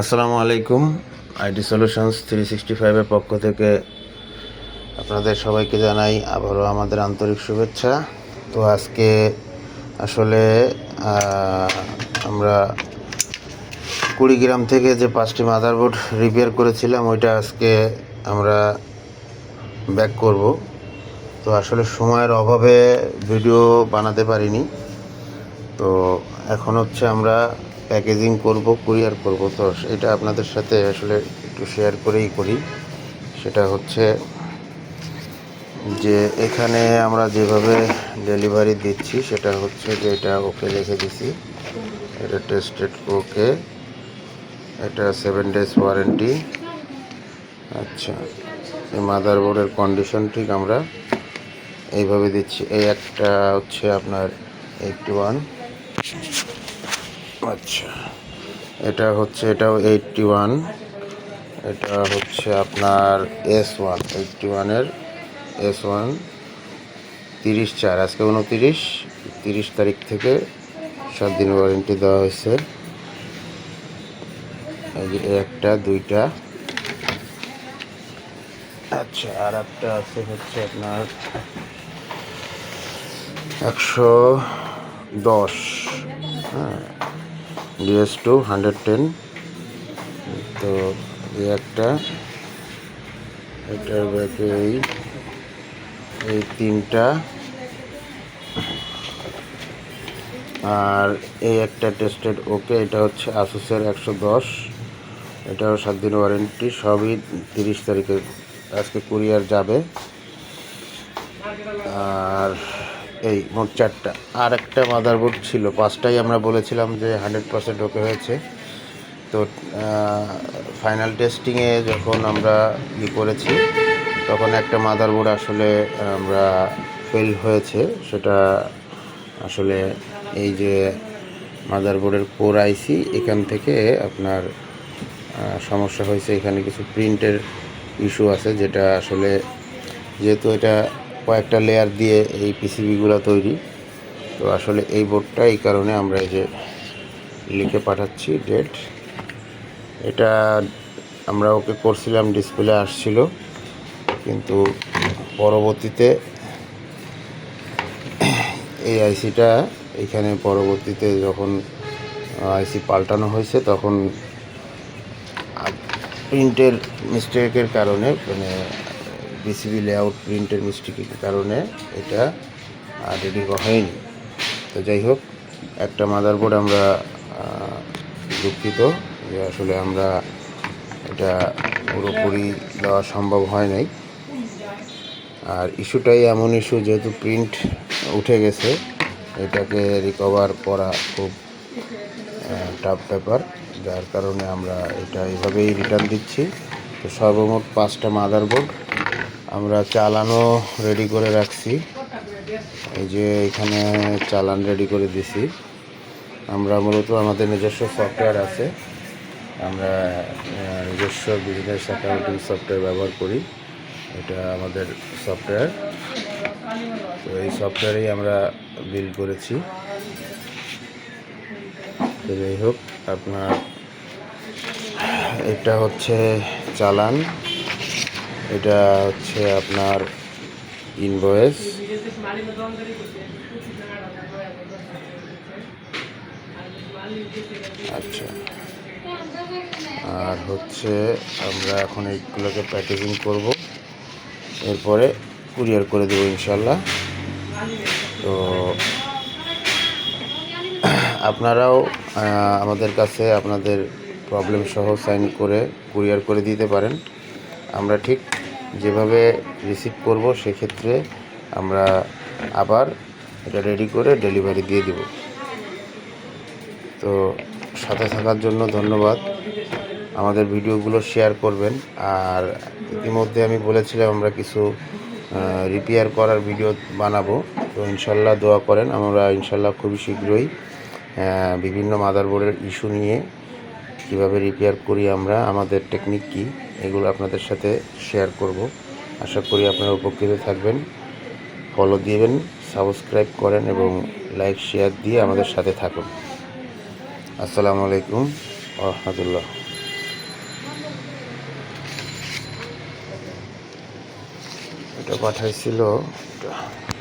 আসসালামু আলাইকুম। IT solutions three sixty ফাইভের পক্ষ থেকে আপনাদের সবাইকে জানাই আবারও আমাদের আন্তরিক শুভেচ্ছা। তো আজকে আসলে আমরা কুড়িগ্রাম থেকে যে পাঁচটি মাদারবোর্ড রিপেয়ার করেছিলাম, ওইটা আজকে আমরা ব্যাক করব। তো আসলে সময়ের অভাবে ভিডিও বানাতে পারিনি। তো এখন হচ্ছে আমরা প্যাকেজিং করব, কুরিয়ার করব। তো এটা আপনাদের সাথে আসলে একটু শেয়ার করেই করি। সেটা হচ্ছে যে এখানে আমরা যেভাবে ডেলিভারি দিচ্ছি, সেটা হচ্ছে যে এটা ওকে লিখে দিছি। এটা টেস্টেড ওকে। এটা সেভেন ডেজ ওয়ারেন্টি। আচ্ছা এই মাদারবোর্ডের কন্ডিশন ঠিক আমরা এইভাবে দিচ্ছি। এই একটা হচ্ছে আপনার এইটটি ওয়ান। আচ্ছা। এটা হচ্ছে, এটাও এইটটি ওয়ান এটা হচ্ছে আপনার এস ওয়ান এইটটি ওয়ানের এস ওয়ান তিরিশ চার, আজকে উনতিরিশ। তিরিশ তারিখ থেকে সাত দিন ওয়ারেন্টি দেওয়া হয়েছে। একটা, দুইটা। আচ্ছা আর একটা আছে হচ্ছে আপনার একশো দশ। হ্যাঁ। ডিএস টু হান্ড্রেড টেন তো এই একটা, এটার ব্যাগে এই এই তিনটা। আর এই একটা টেস্টেড ওকে এটা হচ্ছে আসুসের একশো দশ। এটাও সাত দিন ওয়ারেন্টি সবই তিরিশ তারিখে। আজকে কুরিয়ার যাবে। আর এই মোট চারটা। আর একটা মাদারবোর্ড ছিল। পাঁচটাই আমরা বলেছিলাম যে হান্ড্রেড পার্সেন্ট ওকে হয়েছে। তো ফাইনাল টেস্টিংয়ে যখন আমরা ই করেছি, তখন একটা মাদারবোর্ড আসলে আমরা ফেল হয়েছে। সেটা আসলে এই যে মাদারবোর্ডের কোর আইসি এখান থেকে আপনার সমস্যা হয়েছে। এখানে কিছু প্রিন্টের ইস্যু আছে, যেটা আসলে যেহেতু এটা কয়েকটা লেয়ার দিয়ে এই পিসিবিগুলো তৈরি। তো আসলে এই বোর্ডটা এই কারণে আমরা এই যে লিখে পাঠাচ্ছি ডেট এটা আমরা ওকে করছিলাম ডিসপ্লে আসছিল, কিন্তু পরবর্তীতে এই আইসিটা এখানে পরবর্তীতে যখন আইসি পাল্টানো হয়েছে, তখন প্রিন্টের মিস্টেকের কারণে মানে বিসিবি লেআউট প্রিন্টের মিস্টেকের কারণে এটা রেডি হয়নি। তো যাই হোক, একটা মাদারবোর্ড আমরা দুঃখিত যে আসলে আমরা এটা পুরোপুরি দেওয়া সম্ভব হয় নাই। আর ইস্যুটাই এমন ইস্যু যেহেতু প্রিন্ট উঠে গেছে, এটাকে রিকভার করা খুব টাফ ব্যাপার। যার কারণে আমরা এটা এইভাবেই রিটার্ন দিচ্ছি। তো সর্বমোট পাঁচটা মাদারবোর্ড আমরা চালানো রেডি করে রাখছি। এই যে এখানে চালান রেডি করে দিছি। আমরা মূলত আমাদের নিজস্ব সফটওয়্যার আছে। আমরা নিজস্ব বিজনেস অ্যাকাউন্টিং সফটওয়্যার ব্যবহার করি। এটা আমাদের সফটওয়্যার তো এই সফটওয়্যারেই আমরা বিল করেছি। তো যাই হোক, আপনার, এটা হচ্ছে চালান। এটা হচ্ছে আপনার ইনভয়েস আচ্ছা। আর হচ্ছে আমরা এখন এইগুলোকে প্যাকেজিং করব। এরপরে কুরিয়ার করে দেবো ইনশাল্লাহ। তো আপনারাও আমাদের কাছে আপনাদের প্রবলেম সহ সাইন করে কুরিয়ার করে দিতে পারেন। আমরা ঠিক যেভাবে রিসিভ করব, সেক্ষেত্রে আমরা আবার এটা রেডি করে ডেলিভারি দিয়ে দেব। তো সাথে থাকার জন্য ধন্যবাদ। আমাদের ভিডিওগুলো শেয়ার করবেন। আর ইতিমধ্যে আমি বলেছিলাম আমরা কিছু রিপেয়ার করার ভিডিও বানাবো। তো ইনশাল্লাহ দোয়া করেন। আমরা ইনশাল্লাহ খুবই শীঘ্রই বিভিন্ন মাদারবোর্ডের ইস্যু নিয়ে কীভাবে রিপেয়ার করি আমরা, আমাদের টেকনিক কী এগুলো আপনাদের সাথে শেয়ার করব। আশা করি আপনারা উপকৃত থাকবেন। ফলো দিবেন সাবস্ক্রাইব করেন এবং লাইক শেয়ার দিয়ে আমাদের সাথে থাকুন। আসসালামু আলাইকুম রহমতুল্লাহ এটা পাঠাইছিল